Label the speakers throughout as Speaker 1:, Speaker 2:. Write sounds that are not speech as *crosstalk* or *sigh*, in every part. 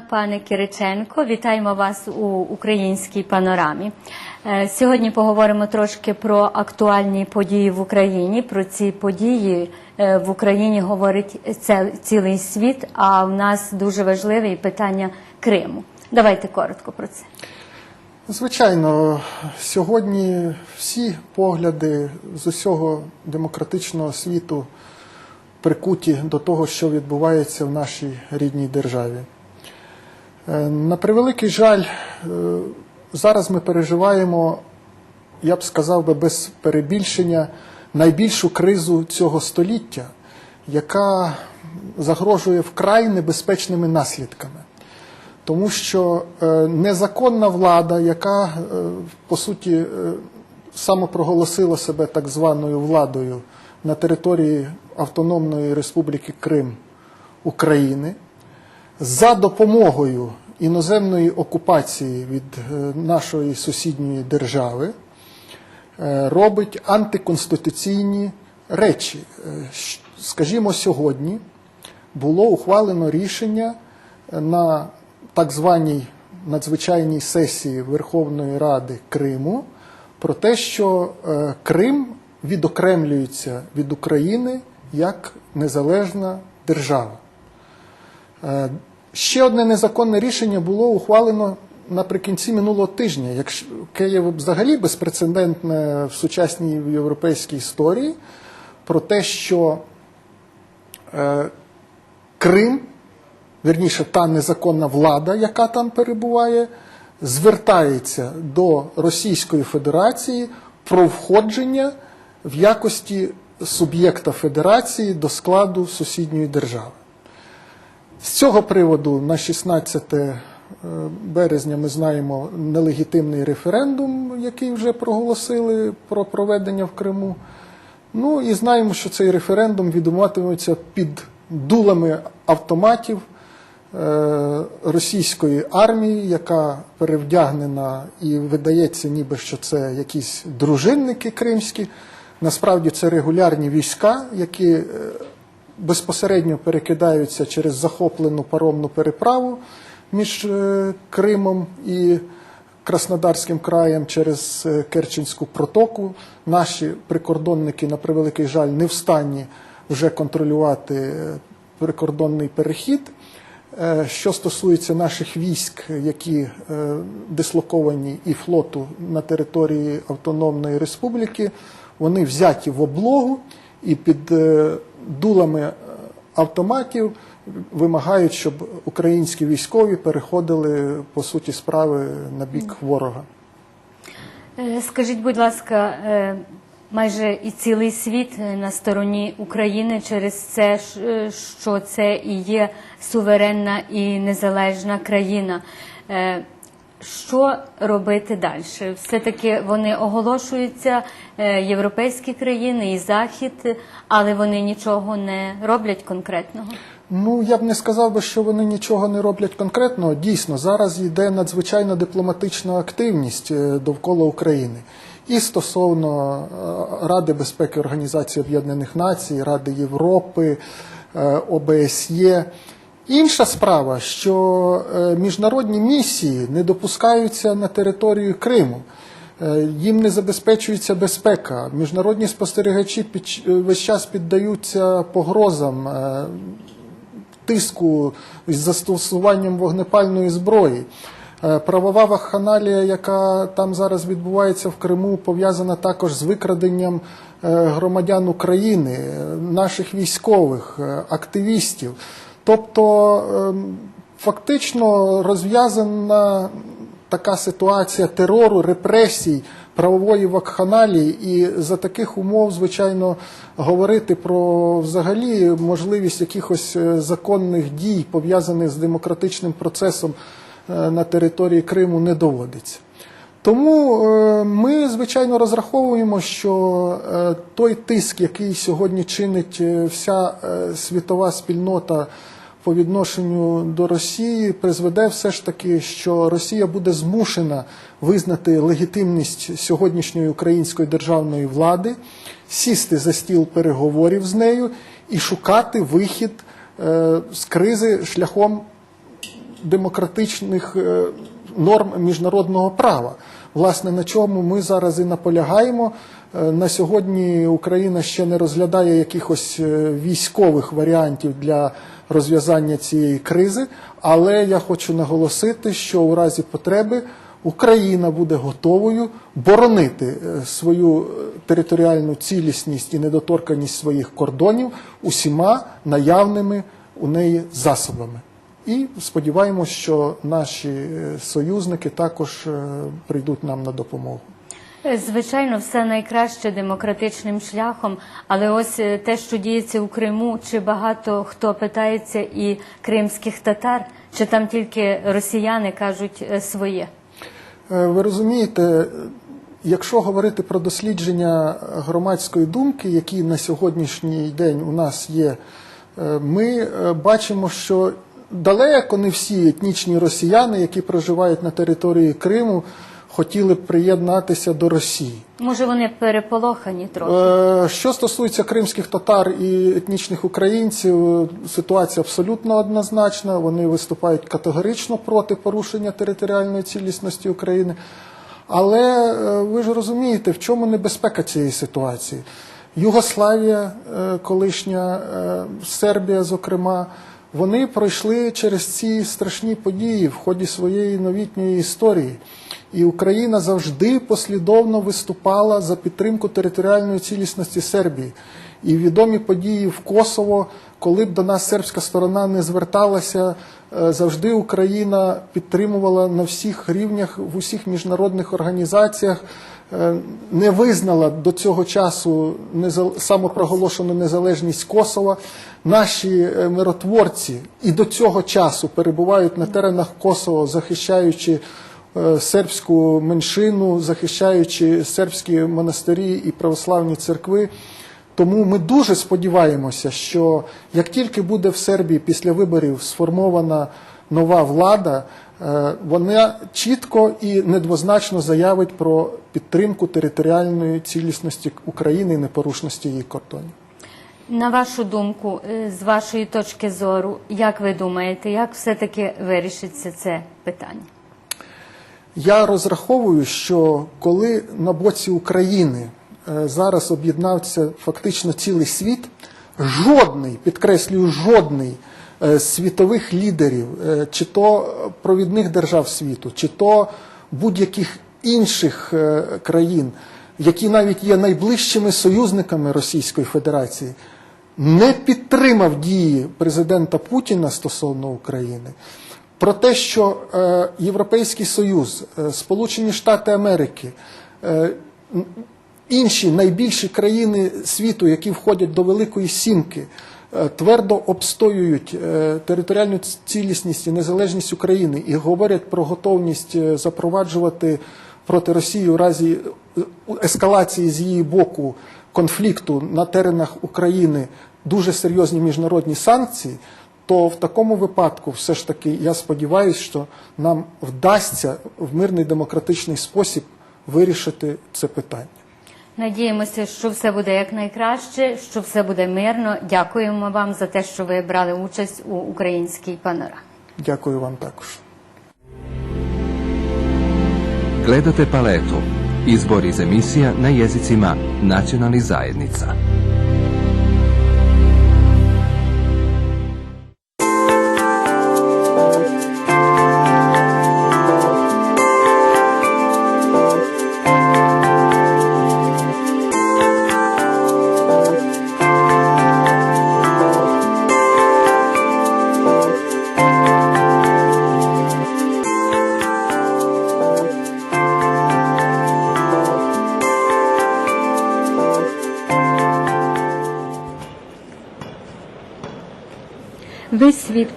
Speaker 1: Пане Кириченко. Вітаємо вас у українській панорамі. Е, Сьогодні поговоримо трошки про актуальні події в Україні. Про ці події е, в Україні говорить цілий світ. А в нас дуже важливе і питання Криму. Давайте коротко про це.
Speaker 2: Звичайно, сьогодні всі погляди з усього демократичного світу прикуті до того, що відбувається в нашій рідній державі. Е, На превеликий жаль, е, зараз ми переживаємо, я б сказав би, без перебільшення, найбільшу кризу цього століття, яка загрожує вкрай небезпечними наслідками. Тому що е, незаконна влада, яка по суті самопроголосила себе так званою владою на території Автономної Республіки Крим України, за допомогою іноземної окупації від е, нашої сусідньої держави, е, робить антиконституційні речі. Е, Скажімо, сьогодні було ухвалено рішення на так званій надзвичайній сесії Верховної Ради Криму про те, що Крим відокремлюється від України як незалежна держава. Ще одне незаконне рішення було ухвалено наприкінці минулого тижня, якщо- є взагалі безпрецедентне в сучасній європейській історії, про те, що е, Крим, вірніше, та незаконна влада, яка там перебуває, звертається до Російської Федерації про входження в якості суб'єкта Федерації до складу сусідньої держави. З цього приводу на 16 е, березня ми знаємо нелегітимний референдум, який вже проголосили про проведення в Криму. Ну і знаємо, що цей референдум відбуватиметься під дулами автоматів е, російської армії, яка перевдягнена і видається, ніби що це якісь дружинники кримські. Насправді це регулярні війська, які е, безпосередньо перекидаються через захоплену паромну переправу між е, Кримом і Краснодарським краєм через е, Керченську протоку. Наші прикордонники, на превеликий жаль, не встані вже контролювати е, прикордонний перехід. Що стосується наших військ, які дислоковані і флоту на території Автономної Республіки, вони взяті в облогу і під дулами е, автоматів вимагають, щоб українські військові переходили по суті справи на бік ворога.
Speaker 1: Е, Скажіть, будь ласка, е, майже і цілий світ на стороні України через це, що це і є суверенна і незалежна країна. Що робити далі? Все-таки вони оголошуються е, європейські країни і Захід, але вони нічого не роблять конкретного.
Speaker 2: Ну, я б не сказав би, що вони нічого не роблять конкретного. Дійсно, зараз йде надзвичайна дипломатична активність е, довкола України. І стосовно е, Ради безпеки Організації Об'єднаних Націй, Ради Європи, ОБСЄ. Інша справа, що е, міжнародні місії не допускаються на територію Криму. Е, Їм не забезпечується безпека. Міжнародні спостерігачі під, весь час піддаються погрозам е, тиску з застосуванням вогнепальної зброї. Е, Правова вакханалія, яка там зараз відбувається в Криму, пов'язана також з викраденням е, громадян України, е, наших військових, е, активістів. Тобто ем, фактично розв'язана така ситуація терору, репресій, правової вакханалії, і за таких умов, звичайно, говорити про взагалі можливість якихось е, законних дій, пов'язаних з демократичним процесом е, на території Криму, не доводиться. Тому е, ми, звичайно, розраховуємо, що е, той тиск, який сьогодні чинить е, вся світова спільнота по відношенню до Росії, призведе все ж таки, що Росія буде змушена визнати легітимність сьогоднішньої української державної влади, сісти за стіл переговорів з нею і шукати вихід з кризи шляхом демократичних норм міжнародного права. Власне, на чому ми зараз і наполягаємо. Е, На сьогодні Україна ще не розглядає якихось е, військових варіантів для розв'язання цієї кризи, але я хочу наголосити, що у разі потреби Україна буде готовою боронити е, свою територіальну цілісність і недоторканність своїх кордонів усіма наявними у неї засобами. І сподіваємось, що наші е, союзники також е, прийдуть нам на допомогу.
Speaker 1: Е, Звичайно, все найкраще демократичним шляхом, але ось те, що діється у Криму, чи багато хто питається і кримських татар, чи там тільки росіяни кажуть своє.
Speaker 2: Ви розумієте, якщо говорити про дослідження громадської думки, які на сьогоднішній день у нас є, ми бачимо, що далеко не всі етнічні росіяни, які проживають на території Криму, хотіли б приєднатися до Росії.
Speaker 1: Може, вони переполохані трохи.
Speaker 2: Е, Що стосується кримських татар і етнічних українців, ситуація абсолютно однозначна. Вони виступають категорично проти порушення територіальної цілісності України. Але е, ви ж розумієте, в чому небезпека цієї ситуації? Югославія, е, колишня Сербія, зокрема, вони пройшли через ці страшні події в ході своєї новітньої історії. І Україна завжди послідовно виступала за підтримку територіальної цілісності Сербії. І відомі події в Косово, коли б до нас сербська сторона не зверталася, е, завжди Україна підтримувала на всіх рівнях в усіх міжнародних організаціях, не визнала до цього часу самопроголошену незалежність Косова. Наші е, миротворці і до цього часу перебувають на теренах Косово, захищаючи е, сербську меншину, захищаючи сербські монастирі і православні церкви. Тому ми дуже сподіваємося, що як тільки буде в Сербії після виборів сформована нова влада, е, вона чітко і недвозначно заявить про підтримку територіальної цілісності України і непорушності її кордонів.
Speaker 1: На вашу думку, е, з вашої точки зору, як ви думаєте, як все-таки вирішиться це питання?
Speaker 2: Я розраховую, що коли на боці України е, зараз об'єднався фактично цілий світ, жодний, підкреслюю, жодний е, світових лідерів, е, чи то провідних держав світу, чи то будь-яких інших е, країн, які навіть є найближчими союзниками Російської Федерації, не підтримав дії президента Путіна стосовно України. Про те, що е, Європейський Союз, е, Сполучені Штати Америки, е, інші найбільші країни світу, які входять до Великої Сімки, е, твердо обстоюють е, територіальну цілісність і незалежність України і говорять про готовність е, запроваджувати проти Росії у разі е, ескалації з її боку конфлікту на теренах України дуже серйозні міжнародні санкції, то в такому випадку, все ж таки, я сподіваюся, що нам вдасться в мирний демократичний спосіб вирішити це питання.
Speaker 1: Надіємося, що все буде якнайкраще, що все буде мирно. Дякуємо вам за те, що ви брали участь у українській панорамі.
Speaker 2: Дякую вам також.
Speaker 3: Gledate paletu. Izbor iz emisija na jezicima nacionalnih zajednica.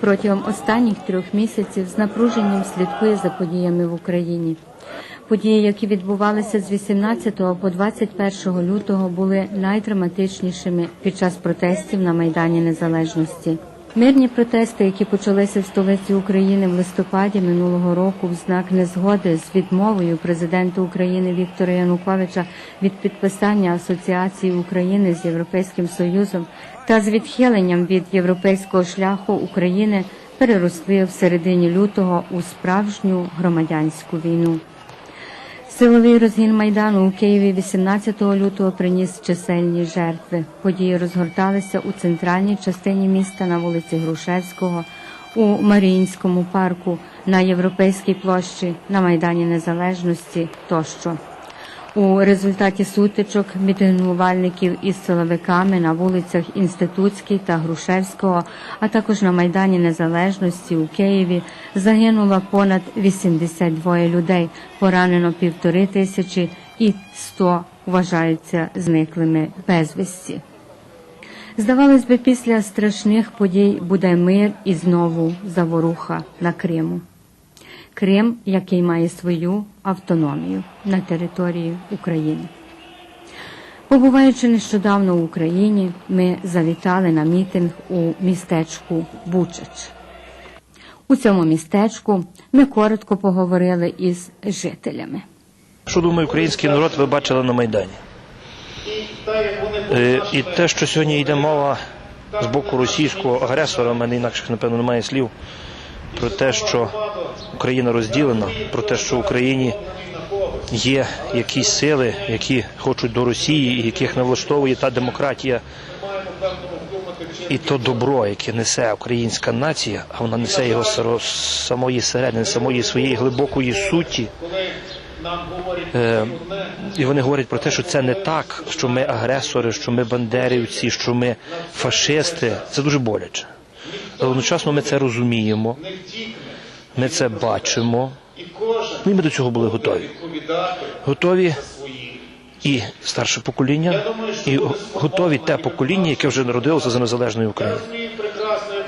Speaker 1: Протягом останніх трьох місяців з напруженням слідкує за подіями в Україні. Події, які відбувалися з 18 по 21 лютого, були найдраматичнішими під час протестів на Майдані Незалежності. Мирні протести, які почалися в столиці України в листопаді минулого року, в знак незгоди з відмовою президента України Віктора Януковича від підписання асоціації України з Європейським Союзом та з відхиленням від європейського шляху України переросли в середині лютого у справжню громадянську війну. Силовий розгін Майдану у Києві 18 лютого приніс чисельні жертви. Події розгорталися у центральній частині міста на вулиці Грушевського, у Маріїнському парку, на Європейській площі, на Майдані Незалежності тощо. У результаті сутичок мітингувальників із силовиками на вулицях Інститутській та Грушевського, а також на Майдані Незалежності у Києві загинуло понад 82 людей, поранено півтори тисячі і 100 вважаються зниклими безвісті. Здавалось би, після страшних подій буде мир і знову заворуха на Криму. Крим, який має свою автономію на території України. Побуваючи нещодавно в Україні, ми завітали на мітинг у містечку Бучач. У цьому містечку ми коротко поговорили із жителями.
Speaker 4: Що думає український народ, ви бачили на Майдані. Е, І те, що сьогодні йде мова з боку російського агресора, в мене інакших, напевно, немає слів, про те, що Україна розділена, про те, що в Україні є якісь сили, які хочуть до Росії, і яких не влаштовує та демократія. І то добро, яке несе українська нація, а вона несе його з самої середини, самої своєї глибокої суті. Е, і вони говорять про те, що це не так, що ми агресори, що ми бандерівці, що ми фашисти. Це дуже боляче. Але одночасно ми це розуміємо, ми це бачимо. І ми до цього були готові. Готові і старше покоління, і готові те покоління, яке вже народилося за незалежною Україною.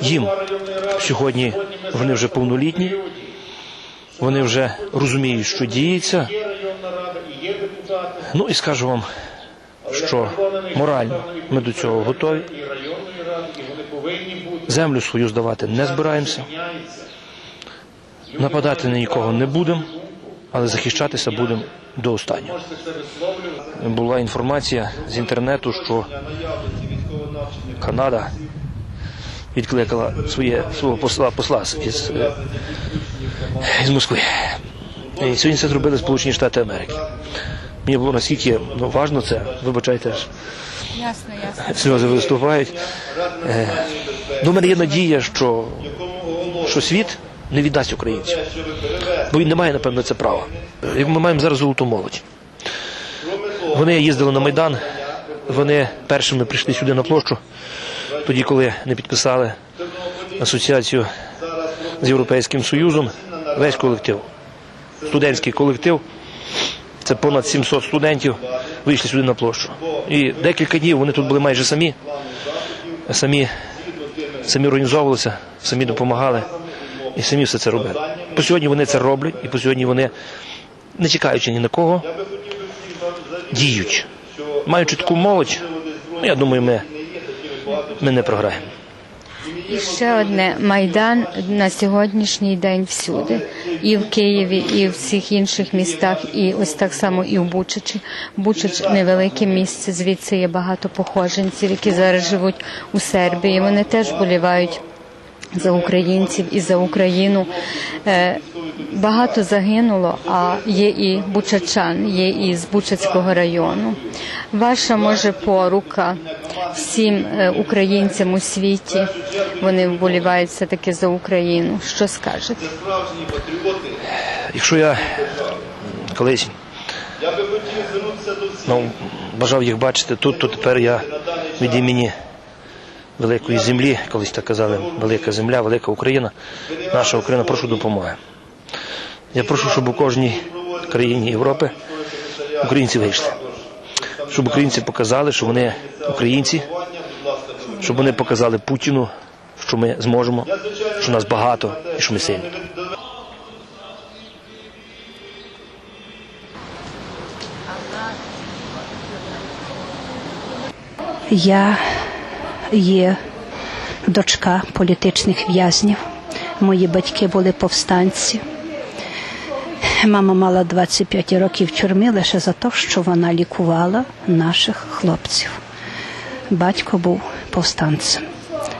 Speaker 4: Їм сьогодні вони вже повнолітні, вони вже розуміють, що діється. Ну і скажу вам, що морально ми до цього готові. Землю свою здавати не збираємося. Нападати на нікого не будемо, але захищатися будемо до останнього. Була інформація з інтернету, що Канада відкликала своє свого посла посла із, із Москви. І сьогодні це зробили Сполучені Штати Америки. Мені було наскільки ну, важно це, вибачайте,
Speaker 5: Ясно, ясно.
Speaker 4: сльози виступають. Е, До мене є надія, що, що світ не віддасть українців. Бо він не має, напевно, це права. Ми маємо зараз золоту молодь. Вони їздили на Майдан, вони першими прийшли сюди на площу, тоді, коли не підписали асоціацію з Європейським Союзом, весь колектив, студентський колектив, це понад 700 студентів, вийшли сюди на площу. І декілька днів вони тут були майже самі, самі, самі організовувалися, самі допомагали і самі все це робили. По сьогодні вони це роблять, і по сьогодні вони, не чекаючи ні на кого, діють. Маючи таку молодь, ну, я думаю, ми, ми не програємо.
Speaker 1: І ще одне майдан на сьогоднішній день всюди, і в Києві, і в всіх інших містах, і ось так само і в Бучачі. Бучач невелике місце. Звідси є багато похоженців, які зараз живуть у Сербії. Вони теж болівають за українців і за Україну. Е, Багато загинуло, а є і бучачан, є і з Бучацького району. Ваша може порука всім е, українцям у світі. Вони вболівають все таки за Україну. Що скажете?
Speaker 4: Якщо я колись ну, бажав їх бачити тут, то тепер я від імені великої землі, колись так казали, велика земля, велика Україна, наша Україна, прошу допомоги. Я прошу, щоб у кожній країні Європи українці вийшли. Щоб українці показали, що вони українці, щоб вони показали Путіну, що ми зможемо, що нас багато і що ми сильні.
Speaker 6: Я є дочка політичних в'язнів. Мої батьки були повстанці. Мама мала 25 років в тюрмі лише за те, що вона лікувала наших хлопців. Батько був повстанцем.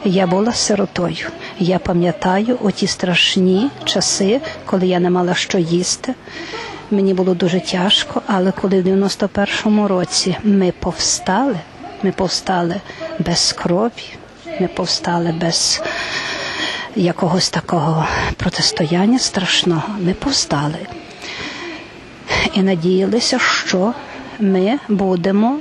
Speaker 6: Я була сиротою. Я пам'ятаю оті страшні часи, коли я не мала що їсти. Мені було дуже тяжко, але коли в 91-му році ми повстали, ми повстали без крові, ми повстали без якогось такого протистояння страшного, ми повстали і надіялися, що ми будемо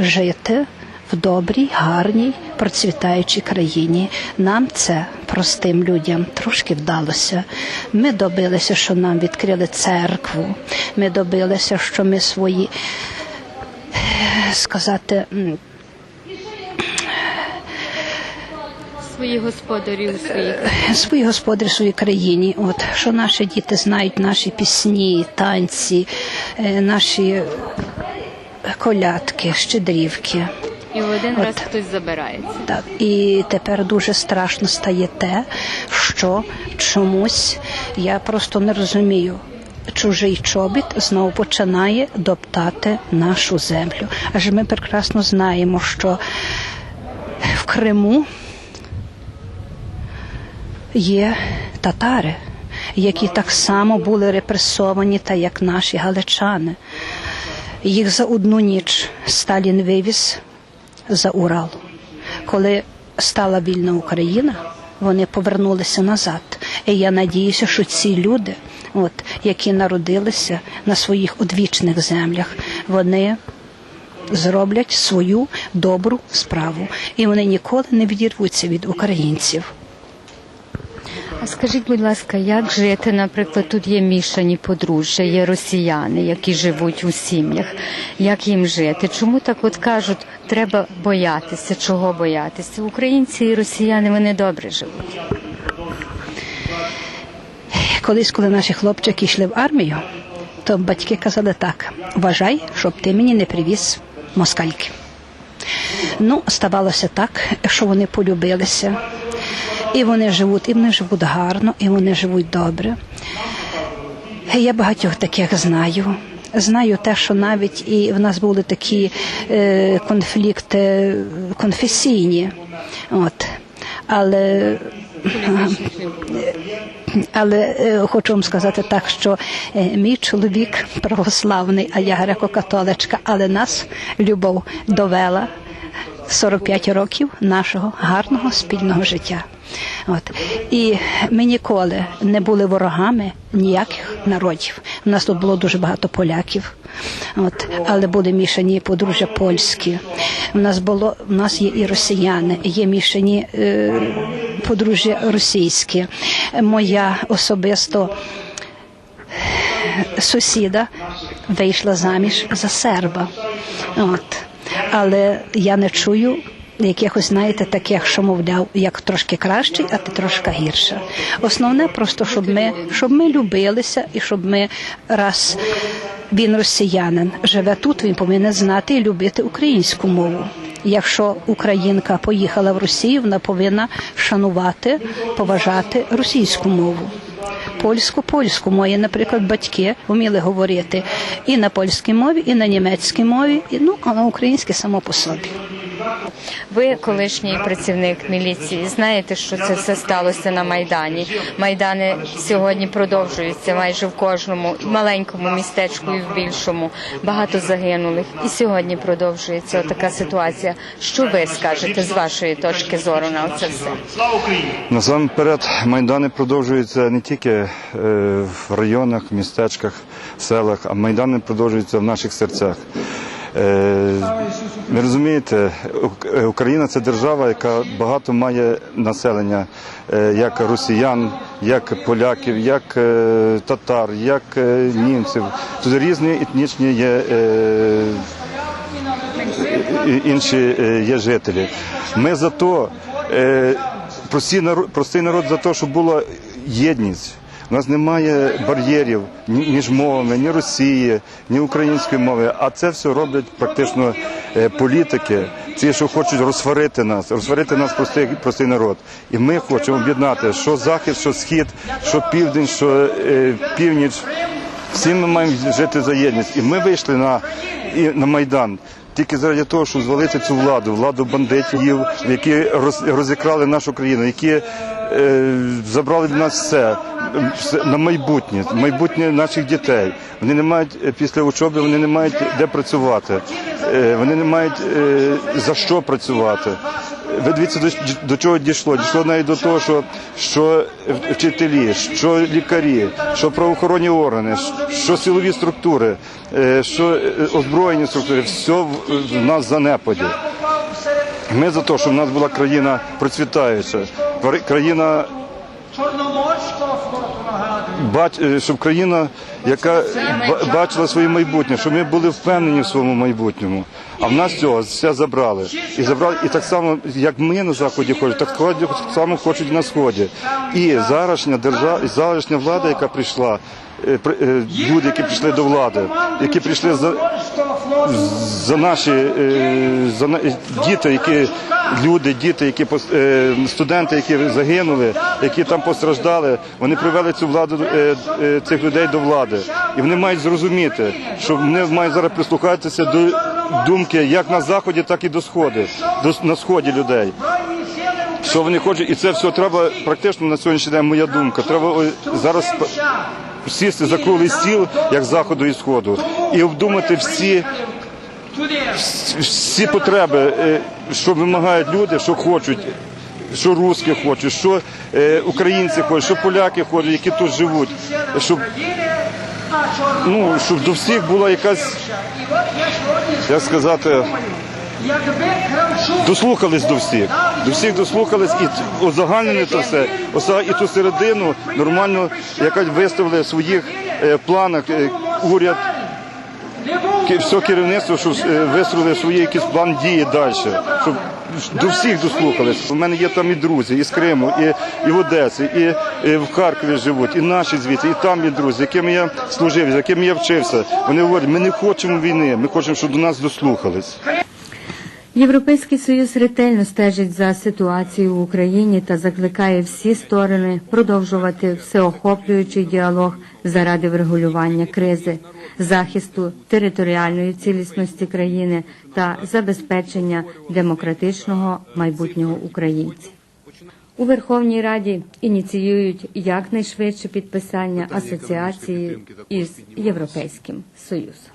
Speaker 6: жити в добрій, гарній, процвітаючій країні. Нам це простим людям трошки вдалося. Ми добилися, що нам відкрили церкву. Ми добилися, що ми свої е, сказати.
Speaker 1: Свої господарі у своїх *laughs*
Speaker 6: свої господарі в своїй країні. От що наші діти знають наші пісні, танці, е, наші колядки, щедрівки.
Speaker 1: і в один
Speaker 6: От.
Speaker 1: раз хтось забирається.
Speaker 6: Так, і тепер дуже страшно стає те, що чомусь я просто не розумію. Чужий чобіт знову починає доптати нашу землю. Адже ми прекрасно знаємо, що в Криму є татари, які так само були репресовані, та як наші галичани. Їх за одну ніч Сталін вивіз за Урал. Коли стала вільна Україна, вони повернулися назад. І я надіюся, що ці люди, от, які народилися на своїх одвічних землях, вони зроблять свою добру справу. І вони ніколи не відірвуться від українців.
Speaker 1: А скажіть, будь ласка, як жити? Наприклад, тут є мішані подружжя, є росіяни, які живуть у сім'ях. Як їм жити? Чому так от кажуть, треба боятися? Чого боятися? Українці і росіяни вони добре живуть.
Speaker 6: Колись, коли наші хлопчики йшли в армію, то батьки казали так: вважай, щоб ти мені не привіз москальки. Ну, ставалося так, що вони полюбилися, і вони живуть, і вони живуть гарно, і вони живуть добре. Я багатьох таких знаю. Знаю те, що навіть і в нас були такі е, конфлікти конфесійні. От. Але але е, хочу вам сказати так, що е, мій чоловік православний, а я греко-католичка, але нас любов довела 45 років нашого гарного спільного життя. От і ми ніколи не були ворогами ніяких народів. У нас тут було дуже багато поляків, от але були мішані подружжя польські. У нас було у нас є і росіяни, є мішані е, подружжя російські. Моя особисто сусіда вийшла заміж за серба. От. Але я не чую якихось, знаєте, таких, що мовляв, як трошки кращий, а ти трошки гірша. Основне просто, щоб ми, щоб ми любилися і щоб ми раз він росіянин живе тут, він повинен знати і любити українську мову. Якщо українка поїхала в Росію, вона повинна шанувати, поважати російську мову. Польську, польську. Мої, наприклад, батьки вміли говорити і на польській мові, і на німецькій мові, і ну а на українській само по собі.
Speaker 1: Ви колишній працівник міліції. Знаєте, що це все сталося на майдані. Майдани сьогодні продовжуються майже в кожному маленькому містечку і в більшому. Багато загинулих. І сьогодні продовжується така ситуація. Що ви скажете з вашої точки зору на це все?
Speaker 7: Насамперед, майдани продовжуються не тільки е, в районах, містечках, селах, а майдани продовжуються в наших серцях. Е, Ви розумієте, е, Україна це держава, яка багато має населення, е, як росіян, як поляків, як татар, як німців. Тут різні етнічні є інші є жителі. Ми за то, простий народ, за те, щоб була єдність. У нас немає бар'єрів між мовами, ні Росії, ні української мови. А це все роблять практично е, політики, ті, що хочуть розсварити нас, розсварити нас простий, простий народ. І ми хочемо об'єднати, що захід, що схід, що південь, що е, північ. Всі ми маємо жити за єдність. І ми вийшли на, і, на Майдан. Тільки заради того, щоб звалити цю владу, владу бандитів, які роз, розікрали нашу країну, які е, забрали від нас все на майбутнє, майбутнє наших дітей. Вони не мають е, після учоби, вони не мають де працювати, е, вони не мають е, за що працювати. Ви дивіться, до, до чого дійшло? Дійшло навіть до того, що, що вчителі, що лікарі, що правоохоронні органи, що силові структури, е, що е, озброєні структури, все в, нас занепаді. Ми за те, щоб в нас була країна процвітаюча, кра- країна, бач, е, щоб країна, яка ба- бачила своє майбутнє, щоб ми були впевнені в своєму майбутньому. А в нас цього все забрали. І забрали, і так само, як ми на заході хочуть, так само хочуть на сході. І зарашня держава, і зарашня влада, яка прийшла, е, е, люди, які прийшли до влади, які прийшли за, за наші за діти, які люди, діти, які е, студенти, які загинули, які там постраждали, вони привели цю владу е, е, цих людей до влади, і вони мають зрозуміти, що вони мають зараз прислухатися до думки як на заході, так і до сходу, до на сході людей. Що вони хочуть, і це все треба практично на сьогоднішній день. Моя думка. Треба зараз сісти за круглий стіл, як заходу і сходу, і обдумати всі всі потреби, е, що вимагають люди, що хочуть, що русські хочуть, що е, українці хочуть, що поляки хочуть, які тут живуть, щоб, ну, щоб до всіх була якась, як сказати, дослухались до всіх. До всіх дослухались і узагальнили це все. І ту середину нормально, яка виставили в своїх е, планах уряд все керівництво, щоб е, вистрілили свої якийсь план дії далі, щоб до всіх дослухались. У мене є там і друзі, і з Криму, і, і в Одесі, і, і в Харкові живуть, і наші звідси, і там є друзі, якими я служив, з якими я вчився. Вони говорять, ми не хочемо війни, ми хочемо, щоб до нас дослухались.
Speaker 1: Європейський союз ретельно стежить за ситуацією в Україні та закликає всі сторони продовжувати всеохоплюючий діалог заради врегулювання кризи, захисту територіальної цілісності країни та забезпечення демократичного майбутнього українців. У Верховній Раді ініціюють якнайшвидше підписання асоціації із Європейським Союзом.